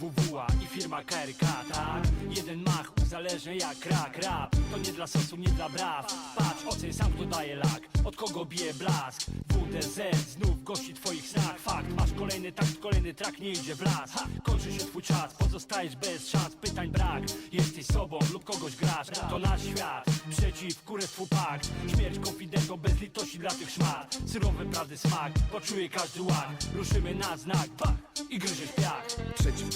WWA i firma KRK, tak? Jeden mach uzależnia jak rak, rap. To nie dla sosu, nie dla braw. Patrz, ocen sam kto daje lak. Od kogo bije blask? WDZ znów gości twoich snach Fakt, masz kolejny takt, kolejny track nie idzie w las. Ha, Kończy się twój czas, pozostajesz bez szans. Pytań brak, jesteś sobą lub kogoś grasz. To nasz świat, przeciw kurestwu pakt Śmierć konfidentą bez litości dla tych szmat. Syrowy prawdy smak, poczuje każdy ład. Ruszymy na znak, bach, i gryziesz piach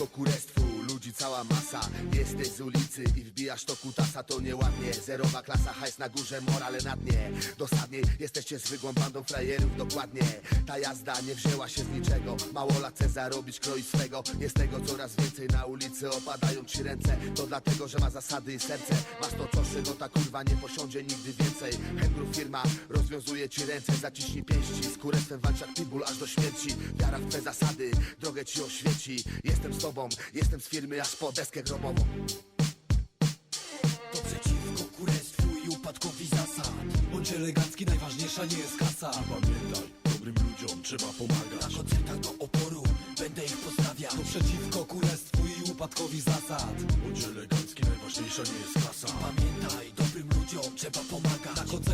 Przeciwko kurestwu. Ludzi cała masa. Jesteś z ulicy i wbijasz to kutasa. To nieładnie, zerowa klasa, hajs na górze, morale na dnie. Dosadnie, jesteście zwykłą bandą frajerów, dokładnie. Ta jazda nie wzięła się z niczego. Mało lat chce zarobić, kroi swego. Jest tego coraz więcej. Na ulicy, opadają ci ręce. To dlatego, że ma zasady i serce. Masz to co czego ta kurwa nie posiądzie nigdy więcej. Hengru firma rozwiązuje ci ręce. Zaciśnij pięści, z kurestwem walcz jak pitbull aż do śmierci. Wiara w te zasady, drogę ci oświeci. Jestem z tobą, jestem z firmy aż po deskę grobową To przeciwko kurestwu i upadkowi zasad. Bądź elegancki, najważniejsza nie jest kasa. Pamiętaj, dobrym ludziom trzeba Na pomagać koncertach do oporu będę ich pozdrawiał To przeciwko kurestwu i upadkowi zasad. Bądź elegancki, najważniejsza nie jest kasa. Pamiętaj, dobrym ludziom trzeba pomagać. Na koncertach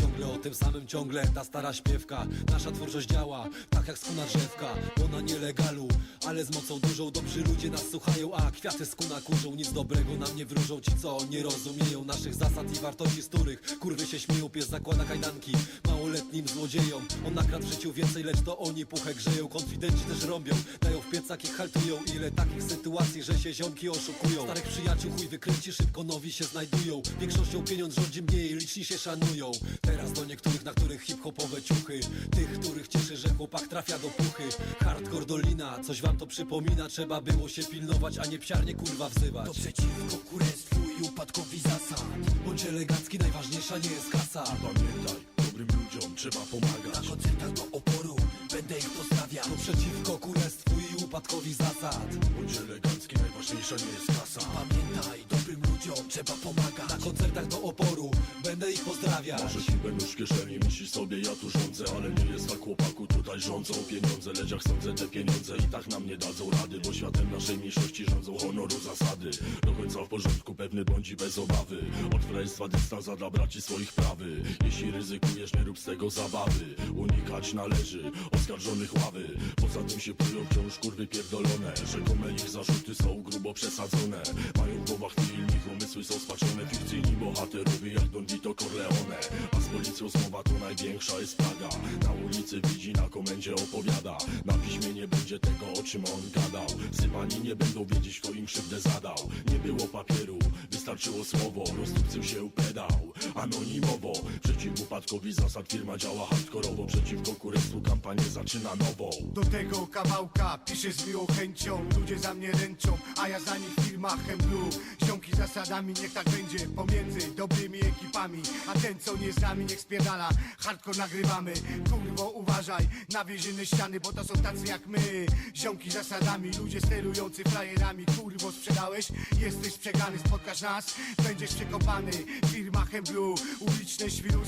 ciągle o tym samym, ciągle. Ta stara śpiewka Nasza twórczość działa, tak jak skuna drzewka Ona nielegalu, ale z mocą dużą Dobrzy ludzie nas słuchają, a kwiaty skuna kurzą Nic dobrego nam nie wróżą. Ci, co nie rozumieją Naszych zasad i wartości, z których kurwy się śmieją Pies zakłada kajdanki małoletnim złodziejom On nakradł w życiu więcej, lecz to oni puchę grzeją. Konfidenci też robią, dają w piecach i haltują. Ile takich sytuacji, że się ziomki oszukują? Starych przyjaciół chuj wykręci, szybko nowi się znajdują. Większością pieniądz rządzi mniej, liczni się szanują. Teraz do niektórych, na których hip-hopowe ciuchy. Tych, których cieszy, że chłopak trafia do puchy. Hardcore dolina, coś wam to przypomina. Trzeba było się pilnować, a nie psiarnie kurwa wzywać. To przeciwko kurestwu i upadkowi zasad. Bądź elegancki, najważniejsza nie jest kasa. Pamiętaj, ludziom trzeba pomagać. Koncertach do oporu będę ich pozdrawiał To przeciwko kurestwu i upadkowi zasad. Bądź elegancki, najważniejsza nie jest kasa. Pamiętaj, dobrym ludziom trzeba pomagać. Na koncertach do oporu będę ich pozdrawiał. Może ci będą w kieszeni, myślisz sobie ja tu rządzę Ale nie jest tak chłopaku, tutaj rządzą pieniądze. Lecz jak sądzę te pieniądze i tak nam nie dadzą rady Bo światem naszej mniejszości rządzą honoru zasady. Do końca w porządku, pewny bądź bez obawy. Od frajerstwa dystansa dla braci swoich prawy. Jeśli ryzykujesz, nie rób z tego zabawy. Unikać należy oskarżonych ławy. Poza tym się plują wciąż kurwy pierdolone. Rzekome ich zarzuty są grubo przesadzone. Mają w głowach ich umysły są Vito Corleone. A z policją słowa to największa jest plaga. Na ulicy widzi, na komendzie opowiada. Na piśmie nie będzie tego o czym on gadał. Sypani nie będą wiedzieć kto im krzywdę zadał. Nie było papieru, wystarczyło słowo Rozstupcył się pedał, anonimowo Przeciw upadkowi zasad firma działa hardkorowo Przeciwko zaczyna nową. Do tego kawałka piszę z miłą chęcią. Ludzie za mnie ręczą, a ja za nich firma Blue Ziomki zasadami, niech tak będzie. Pomiędzy dobrymi ekipami A ten co nie z nami, niech spierdala. Hardcore nagrywamy, kurwo uważaj Na więzienne ściany, bo to są tacy jak my. Ziomki zasadami, ludzie sterujący frajerami. Kurwo sprzedałeś, jesteś przegany Spotkasz nas, będziesz przekopany Firma Blue, uliczne świrusy